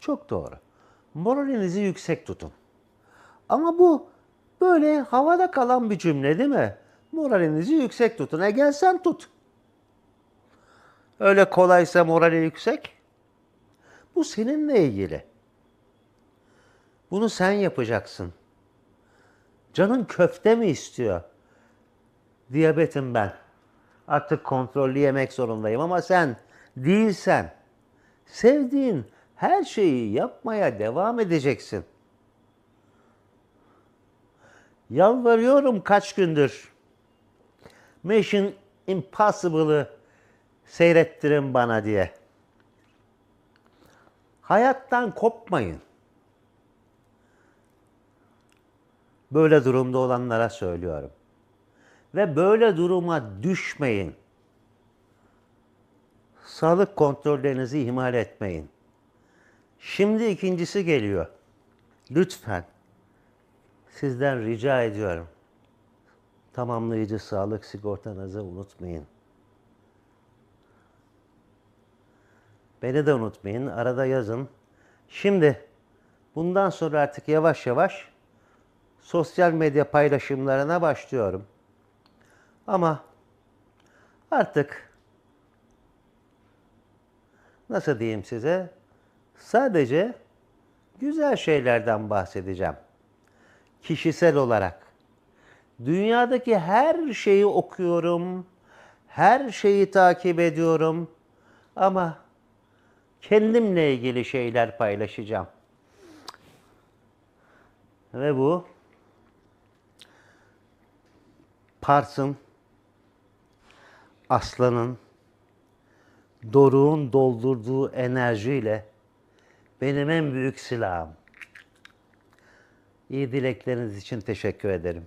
Çok doğru. Moralinizi yüksek tutun. Ama bu böyle havada kalan bir cümle değil mi? Moralinizi yüksek tutun. E gel sen tut. Öyle kolaysa morali yüksek. Bu seninle ilgili. Bunu sen yapacaksın. Canın köfte mi istiyor? Diyabetim ben. Artık kontrollü yemek zorundayım ama sen değilsen sevdiğin her şeyi yapmaya devam edeceksin. Yalvarıyorum kaç gündür. Mission Impossible'ı seyrettirin bana diye. Hayattan kopmayın. Böyle durumda olanlara söylüyorum. Ve böyle duruma düşmeyin. Sağlık kontrollerinizi ihmal etmeyin. Şimdi ikincisi geliyor. Lütfen sizden rica ediyorum. Tamamlayıcı sağlık sigortanızı unutmayın. Beni de unutmayın. Arada yazın. Şimdi bundan sonra artık yavaş yavaş sosyal medya paylaşımlarına başlıyorum. Ama artık nasıl diyeyim size? Sadece güzel şeylerden bahsedeceğim. Kişisel olarak. Dünyadaki her şeyi okuyorum. Her şeyi takip ediyorum. Ama kendimle ilgili şeyler paylaşacağım. Ve bu Pars'ın, Aslan'ın, Doruk'un doldurduğu enerjiyle benim en büyük silahım. İyi dilekleriniz için teşekkür ederim.